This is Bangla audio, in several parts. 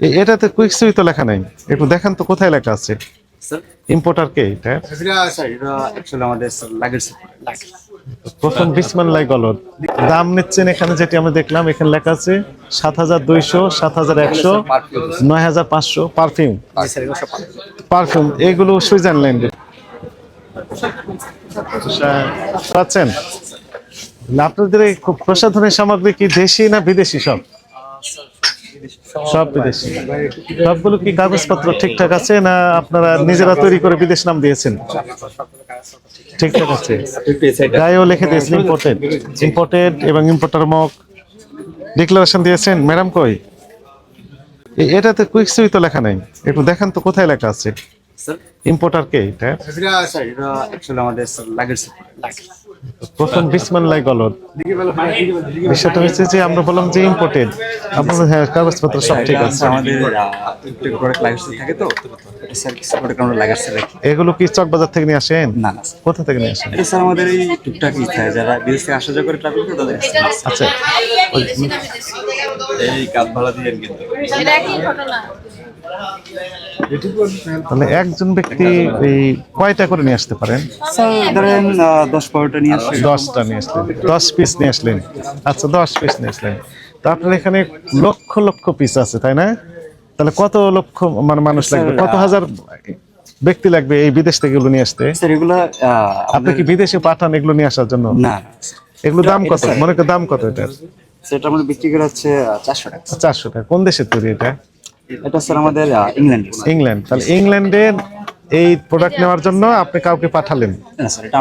এ- এটাতে কুইক সুই তো লেখা নাই। একটু দেখেন তো কোথায় লেখা আছে। ইম্পোর্টার কে এটা? আমাদের প্রথম বিসমান লাই গলদ দাম নিচ্ছেন এখানে যেটি আমরা দেখলাম এখানে লেখা আছে সাত হাজার দুইশো সাত হাজার একশো নয় হাজার পাঁচশো। পারফিউম। পারফিউম এগুলো সুইজারল্যান্ডের। পাচ্ছেন? আপনাদের এই খুব প্রসাধনের সামগ্রী কি দেশি না বিদেশি সব? সব বিদেশি। সবগুলো কি কাগজপত্র ঠিকঠাক আছে না আপনারা নিজেরা তৈরি করে বিদেশ নাম দিয়েছেন? ঠিকঠাক আছে। গায়েও লিখে দিয়েছেন ইম্পোর্টেড ইম্পোর্টেড এবং ইম্পোর্টার মক ডিক্লারেশন দিয়েছেন। ম্যাডাম কই? এটাতে কুইক সুই তো লেখা নাই। একটু দেখান তো কোথায় লেখা আছে। ইম্পোর্টার কে এটা? আমাদের প্রথম বিসমান লাই গলদ বিষয়টা হচ্ছে যে আমরা বললাম যে ইম্পোর্টেড আপনার হ্যাঁ কাগজপত্র সব ঠিক আছে। এগুলো কি চক বাজার থেকে নিয়ে আসেন? না কোথা থেকে নিয়ে আসেন? স্যার আমাদের এই টুকটাক ই থাকে যারা বিদেশ থেকে আসা যাওয়া করে ট্রাভেল করে তাদের আচ্ছা। এই কাজ ভাড়া দিয়ে কিন্তু এটা একই ঘটনা। তাহলে একজন ব্যক্তি এই কয়টা করে নিয়ে আসতে পারেন? ধরেন দশ বারোটা নিয়ে আসলে দশটা নিয়ে আসলেন দশ পিস নিয়ে আসলেন। আচ্ছা দশ পিস নিয়ে আসলেন। তো আপনার এখানে লক্ষ লক্ষ পিস আছে তাই না? তাহলে কত লক্ষ মানে মানুষ লাগবে? কত হাজার ব্যক্তি লাগবে এই বিদেশ থেকে এগুলো নিয়ে আসতে? আপনি কি বিদেশে পাঠান এগুলো নিয়ে আসার জন্য? না। এগুলো দাম কত? মনে করেন দাম কত এটার সেটা আমাদের বিক্রি করে হচ্ছে চারশো টাকা। চারশো টাকা। কোন দেশের তৈরি এটা? এটা স্যার আমাদের ইংল্যান্ড ইংল্যান্ড তাহলে ইংল্যান্ডের এই প্রোডাক্ট নেওয়ার জন্য আপনি কাউকে পাঠালেন।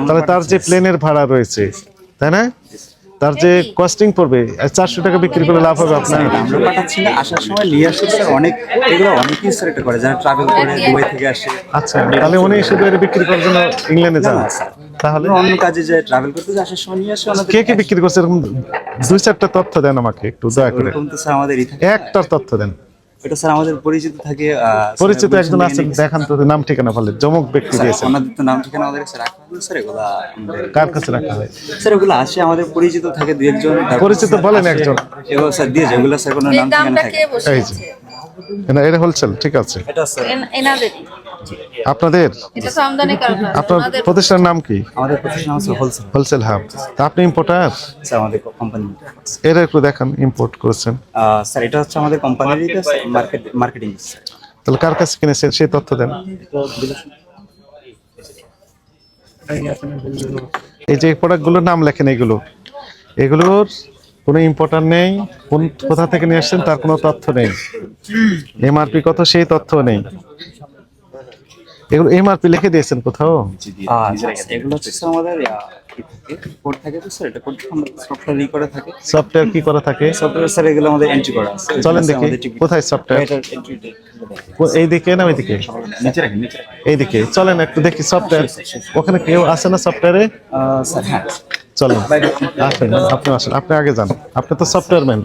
তাহলে তার যে প্লেনের ভাড়া রয়েছে তাই না? তার যে কস্টিং পড়বে চারশো টাকা বিক্রি করে লাভ হবে আপনার। আমরা পাঠাচ্ছি না আসার সময় নিয়ে আসছে স্যার অনেক এগুলো অনেকেই স্যার এটা করে যারা ট্রাভেল করে দুবাই থেকে আসে। আচ্ছা তাহলে উনি শুধু এটা বিক্রি করার জন্য ইংল্যান্ডে যান। তাহলে? অন্য কাজে যে ট্রাভেল করতে যে আসার সময় নিয়ে আসে কে কে বিক্রি করছে? এরকম দুই চারটা তথ্য দেন আমাকে একটু দয়া করে। একটার তথ্য দেন। এটা স্যার আমাদের পরিচিত থাকে পরিচিত একজন আছেন দেখান তো নাম ঠিকানা বলে। জমক ব্যক্তি স্যার, দিয়েছেন। ওনাদের তো নাম ঠিকানা আমাদের কাছে রাখা হলো স্যার এগুলা কার কাছে রাখা হয়? স্যার এগুলো আসে আমাদের পরিচিত থাকে দুই একজন পরিচিত বলেন একজন। এগুলো স্যার দিয়ে যায় এগুলো স্যার কোনো নাম ঠিকানা থাকে এই যে। এটা হোলসেল ঠিক আছে। এটা স্যার। এনাদের আপনাদের? আপনার প্রতিষ্ঠানের নাম কি? আমাদের প্রতিষ্ঠান হচ্ছে হোলসেল হোলসেল হাব তা আপনি ইম্পোর্টার স্যার আমাদের কোম্পানি এটা একটু দেখান ইম্পোর্ট করেছেন। স্যার এটা হচ্ছে আমাদের কোম্পানির মার্কেট মার্কেটিং তাহলে কার কাছে কিনেছেন সেই তথ্য দেন। এই যে প্রোডাক্টগুলোর নাম লেখেন এগুলো। এগুলোর কোনো ইম্পোর্টার নেই কোন কোথা থেকে নিয়ে আসছেন তার কোনো তথ্য নেই। এমআরপি কত সেই তথ্য নেই। এগুলো এমআরপি লিখে দিয়েছেন কোথাও? আচ্ছা, এগুলো হচ্ছে আমাদের কোড থাকে? তো স্যার এটা কোড আমরা সফটওয়্যার ই করে থাকে? সফটওয়্যার কি করা থাকে? সফটওয়্যার স্যার এগুলো আমাদের এন্ট্রি করা আছে। চলেন দেখি কোথায় সফটওয়্যার এই দিকে না ওইদিকে নিচে রাখেন নিচে রাখেন এইদিকে চলেন একটু দেখি সফটওয়্যার ওখানে কেউ আছে না সফটওয়্যারে স্যার হ্যাঁ। চলেন। আসেন আপনি আসেন। আপনি আগে যান। আপনি তো সফটওয়্যার ম্যান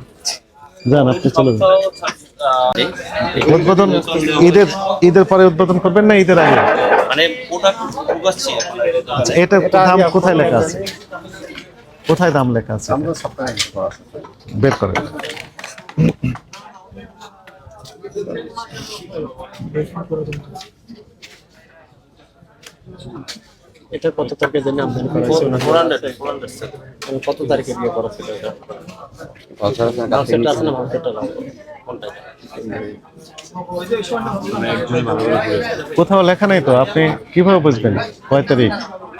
যান আপনি চলে যান। উদ্বোধন ঈদের ঈদের পরে উদ্বোধন করবেন না ঈদের আগে? মানে আচ্ছা এটা দাম কোথায় লেখা আছে? কোথায় দাম লেখা আছে? বের করেন। এটা কত তারিখের জন্য আমদানি করা হয়েছে? মানে কত তারিখে বিয়ে করা ছিল এটা? ভাউচারটা আছে না কোথাও লেখা নেই তো, আপনি কীভাবে বুঝবেন? কয় তারিখ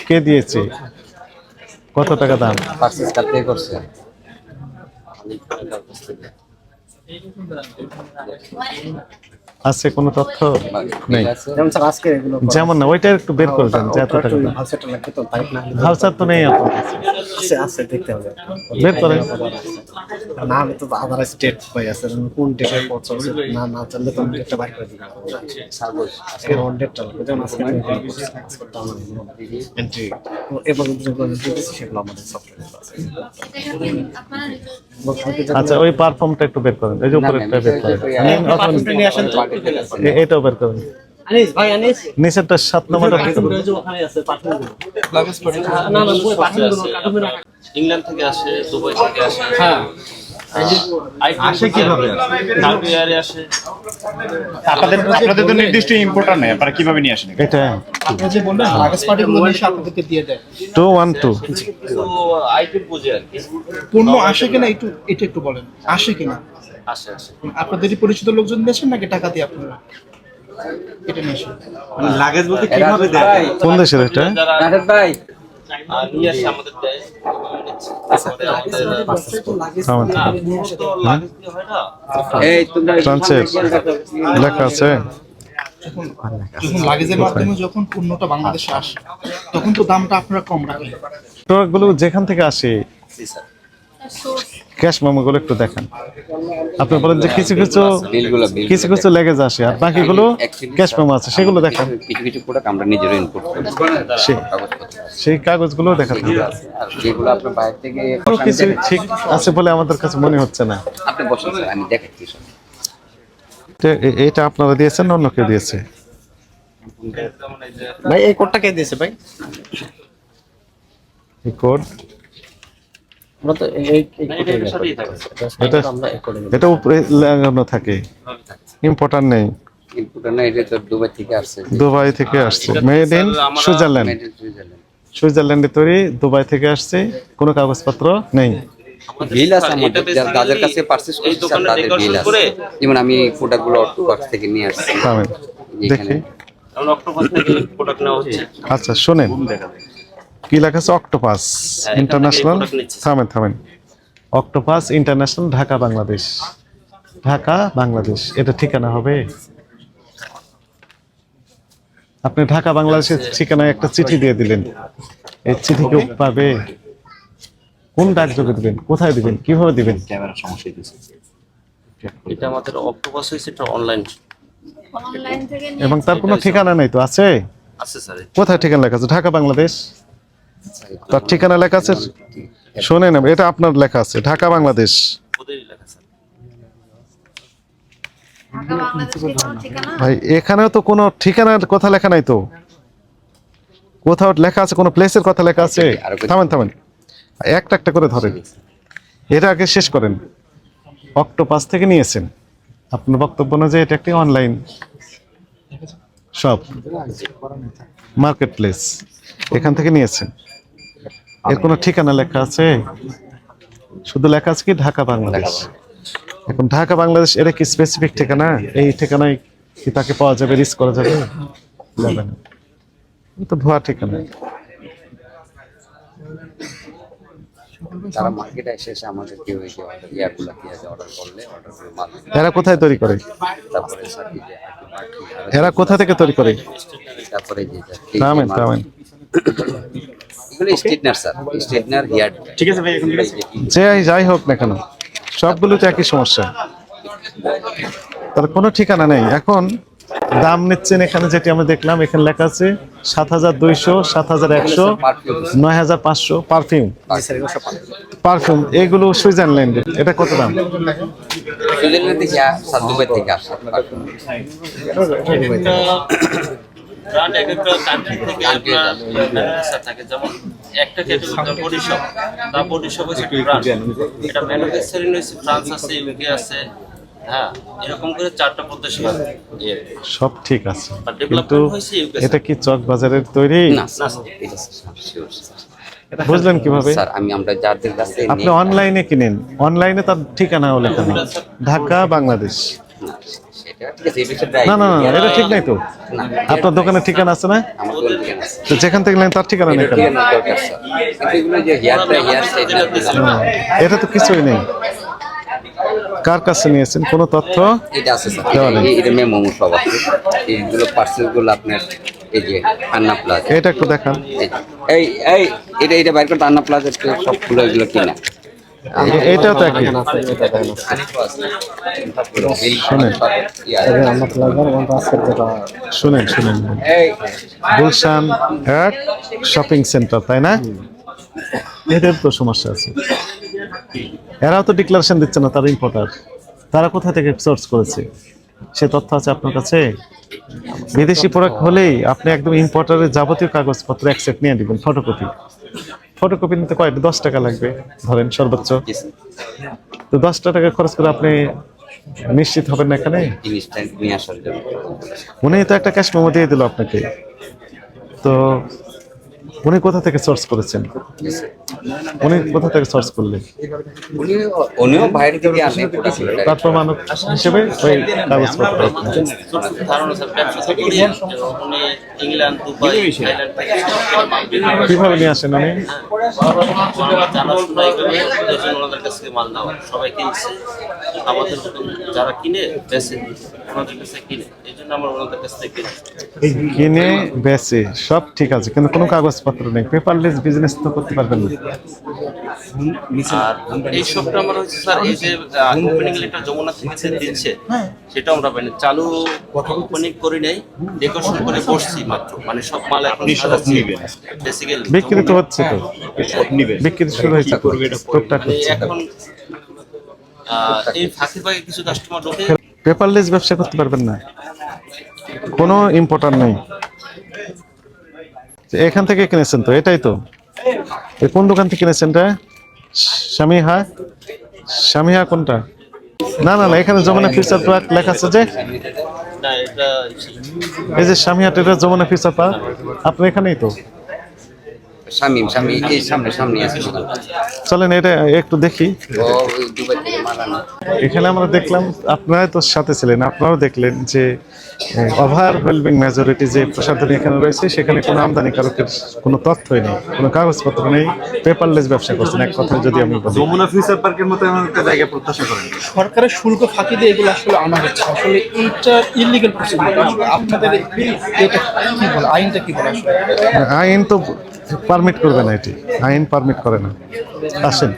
কে দিয়েছে? কত টাকা দাম? পে করছে আছে কোনো তথ্য? নেই। যেমন স্যার আজকে এগুলো যেমন না ওইটা একটু বের করে দেন যে এত টাকা দাম। লাগবে তো তারিখ না হলে তো নেই আপনার আছে আছে দেখতে হবে। বের করেন। না হলে তো আবার স্টেট হয়ে আছে কোন ডেটে না না জানলে তো আমি ডেটটা বাইর করে দিই আজকে অন ডেটটা লাগবে যেমন আজকে পাসপোর্টটা এন্ট্রি এ যেগুলো সেগুলো আমাদের সফটওয়্যারে আছে। আচ্ছা ওই পারফর্মটা একটু বের করেন এই যে উপরে একটা বের করেন। আসেন এটাও বের করেন। আনিস ভাই আনিস। নিচেরটা সাত নম্বরটা বের করেন। ওই যে ওখানে আছে পাঠান না না বই পাঠান কাটুমে ইংল্যান্ড থেকে আসে দুবাই থেকে আসে। হ্যাঁ। আসে কীভাবে? কার্বিয়ারে আসে। আপনাদের আপনাদের তো নির্দিষ্ট ইম্পোর্টার নেই আপনারা কীভাবে নিয়ে আসেন এটা। আপনারা যে বললেন লাগেজ পার্টিগুলো নিয়ে আপনাদেরকে দিয়ে দেয়। তো বুঝে আর কি। পণ্য আসে কিনা একটু এটা একটু বলেন। আসে কিনা? আসে আসে আপনাদেরই পরিচিত লোকজন দিয়েছেন নাকি টাকা দিয়ে আপনারা? এটা নিয়ে আসেন। লাগেজ বলতে কীভাবে দেয়? কোন দেশের এটা? যারা ভাই। আহ, নিয়ে আসে আমাদের দেয় তারপরে আমাদের থামেন। না, তো লাগেজ দিয়ে হয়? না এই তোমরা ফ্রান্সের। লেখা আছে? যখন লাগেজের মাধ্যমে যখন পণ্যটা বাংলাদেশে আসে তখন তো দামটা আপনারা কম রাখেন। প্রোডাক্টগুলো যেখান থেকে আসে? জি স্যার। সোর্স ক্যাশ মেমোগুলো একটু দেখান। আপনি বলেন যে কিছু কিছু কিছু কিছু লেগেজ আসে আর বাকিগুলো ক্যাশ মেমো আছে সেগুলো দেখান। কিছু কিছু প্রোডাক্ট আমরা নিজেরা ইনপুট করি। সেই কাগজগুলো দেখাতে হবে আর যেগুলো আপনার বাইরে থেকে কিছু ঠিক আছে বলে আমাদের কাছে মনে হচ্ছে না। আপনি বসেন আমি দেখাচ্ছি সব এটা- এটা আপনারা দিয়েছেন না অন্য কেউ দিয়েছে? ভাই এই কোডটা কে দিয়েছে ভাই? এই কোড আমরা তো এই এটা উপরে লাগানো থাকে। ইম্পর্টান্ট নেই। দুবাই থেকে আসছে। Dubai made in Switzerland. সুইজারল্যান্ডে তৈরি দুবাই থেকে আসছে। কোনো কাগজপত্র নেই। বিল আছে আমাদের। যার- যাদের কাছে পারচেজ এই করছি তাদের বিল আছে। যেমন আমি প্রোডাক্টগুলো অটোবাক্স থেকে নিয়ে আসছি। দেখি। আচ্ছা শোনেন। কি লেখা আছে? অক্টোপাস ইন্টারন্যাশনাল থামেন থামেন। Octopus International Dhaka Bangladesh. Dhaka Bangladesh. এটা ঠিকানা হবে? আপনি ঢাকা বাংলাদেশের ঠিকানায় একটা চিঠি দিয়ে দিলেন। এই চিঠি কেউ পাবে? কোন ডাকযোগে দিবেন? কোথায় দিবেন? কীভাবে দিবেন? ক্যামেরা সমস্যা এটা আমাদের অক্টোপাস হয়েছে এটা অনলাইন অনলাইন থেকে এবং তার কোনো ঠিকানা নেই তো আছে? আছে স্যার। কোথায় ঠিকানা লেখা আছে? ঢাকা বাংলাদেশ? তার ঠিকানা লেখা আছে? শোনেন এটা আপনার লেখা আছে ঢাকা বাংলাদেশ। ওদেরই লেখা স্যার ঢাকা বাংলাদেশের কোনো ঠিকানা? ভাই এখানেও তো কোনো ঠিকানার কথা লেখা নাই তো। কোথাও লেখা আছে কোনো প্লেসের কথা লেখা আছে? থামেন থামেন। একটা একটা করে ধরেন। এটা আগে শেষ করেন। অক্টোপাস থেকে নিয়েছেন। আপনার বক্তব্য অনুযায়ী এটা একটি অনলাইন শপ মার্কেট প্লেস এখান থেকে নিয়েছেন। এর কোনো ঠিকানা লেখা আছে? শুধু লেখা আছে কি ঢাকা বাংলাদেশ? এখন ঢাকা বাংলাদেশ এটা কি স্পেসিফিক ঠিকানা? এই ঠিকানায় কি তাকে পাওয়া যাবে রিস্ক করা যাবে? যাবে না। তো ভুয়া ঠিকানা। তারা মার্কেটে এসে এসে আমাদের কেউ এই ইয়াগুলো কি অর্ডার করলে অর্ডার করে এরা কোথায় তৈরি করে? তারপরে এরা কোথা থেকে তৈরি করে? তারপরে থামেন এগুলো স্ট্রেটনার স্যার। Straightener hair. ঠিক আছে ভাই এখন যে যাই হোক না কেন সবগুলো তো একই সমস্যা। তার কোনো ঠিকানা নেই। এখন দাম নিচ্ছেন এখানে যেটি আমরা দেখলাম এখানে লেখা আছে সাত হাজার দুইশো সাত হাজার একশো নয় হাজার পাঁচশো পারফিউম পারফিউম এগুলো সুইজারল্যান্ডে এটা কত দাম? সুইজারল্যান্ড থেকে ব্র্যান্ড এক একটা কান্ট্রি থেকে ম্যানুফ্যাকচার থাকে যেমন একটা ক্যাটাগরি হচ্ছে ব্র্যান্ড এটা ম্যানুফ্যাকচারিং হচ্ছে ফ্রান্স আছে ইউকে আছে। হ্যাঁ এরকম করে চারটা প্রদেশ সব ঠিক আছে। কিন্তু হয়েছে এটা কি চক বাজারের তৈরি? না। বুঝলেন কীভাবে? স্যার আমি আমরা যাদের কাছে আপনি অনলাইনে কিনেন। অনলাইনে তার ঠিকানাও লেখা ঢাকা বাংলাদেশ। না, না এটা ঠিক নাই তো। আপনার দোকানের ঠিকানা আছে না। তো যেখান থেকে নেন তার ঠিকানা নেই এটা তো কিছুই কার কাছে নিয়েছেন? কোনো তথ্য? এটা আছে স্যার। নেই। এই- এটা মেমো সব আছে। এইগুলো পার্সেলগুলো আপনার এই যে আন্না প্লাজা এটা একটু দেখান। এই এই এটা এটা বাইর করতে আন্না প্লাজা সবগুলো এগুলো কিনা। এটাও তো একই। শোনেন। শুনেন গুলশান এক শপিং সেন্টার তাই না? এদের তো সমস্যা আছে। এরাও তো ডিক্লারেশন দিচ্ছে না, তার ইম্পোর্টার তারা কোথা থেকে সোর্স করেছে? সে তথ্য আছে আপনার কাছে? বিদেশি প্রোডাক্ট হলেই আপনি একদম ইম্পোর্টারের যাবতীয় কাগজপত্র অ্যাকসেপ্ট নিয়ে দিবেন ফটোকপি ফটোকপি নিতে কয়েক দশ টাকা লাগবে ধরেন সর্বোচ্চ। তো দশটা টাকা খরচ করে আপনি নিশ্চিত হবেন না এখানে? মনে হয় উনি তো একটা ক্যাশ মেমো দিয়ে দিল আপনাকে। তো উনি কোথা থেকে সোর্স করেছেন? উনি কোথা থেকে সোর্স করলেন? উনি উনিও বাইরে থেকে আসে তার প্রমাণক হিসেবে ওই কাগজপত্র। কীভাবে নিয়ে আসেন উনি? আমাদের যারা কিনে বেচে ওনাদের কাছে কিনে এই জন্য আমরা ওনাদের কাছ থেকে কিনে বেচে সব ঠিক আছে কিন্তু কোনো কাগজপত্র নেই। পেপারলেস বিজনেস তো করতে পারবেন না। আর এই সবটা আমরা হচ্ছে স্যার এই যে ওপেনিং লেটার যমুনা থেকে দিচ্ছে সেটা আমরা পাইনি। চালু ওপেনিং করি নাই ডেকোরেশন করে বসছি মাত্র। মানে সব মাল এখন বেসিক্যালি বিক্রি তো হচ্ছে তো। বিক্রি শুরু হয়েছে। টুকটাক মানে এখন এই ফাঁকে ফাঁকে কিছু কাস্টমার ঢোকে পেপারলেস ব্যবসা করতে পারবেন না। কোনো ইম্পর্টার নেই। এখান থেকে কিনেছেন তো এটাই তো। কোন দোকান থেকে কিনেছেন এটা? স্বামীহা স্বামীহা কোনটা? না না না এখানে যমুনা ফিউচার পার্ক লেখা আছে যে। এই যে স্বামীহা টেটার যমুনা ফিউচার পার্ক। আপনি এখানেই তো? স্বামী স্বামী এই সামনে সামনে আছে চলেন এটা একটু দেখি। ও দুবাই থেকে মাল এখানে আমরা দেখলাম আপনারা তো সাথে ছিলেন আপনারাও দেখলেন যে ওভারওয়েলমিং মেজরিটি যে প্রসাধনী এখানে রয়েছে সেখানে কোনো আমদানিকারকের কোনো তথ্যই নেই কোনো কাগজপত্র নেই পেপারলেস ব্যবসা করছেন এক কথায় যদি আমি বলি। যমুনা ফিউচার পার্কের মতো এমন একটা জায়গা প্রত্যাশা করেন সরকারের শুল্ক ফাঁকি দিয়ে এগুলো আসলে আনা হচ্ছে। আসলে এইটা ইলিগাল প্রসিডিউর আপনাদের এই- এটা কি বলে? আইনটা কি বলে আসলে? আইন তো পারমিট করবে না এটি আইন পারমিট করে না। আসেন।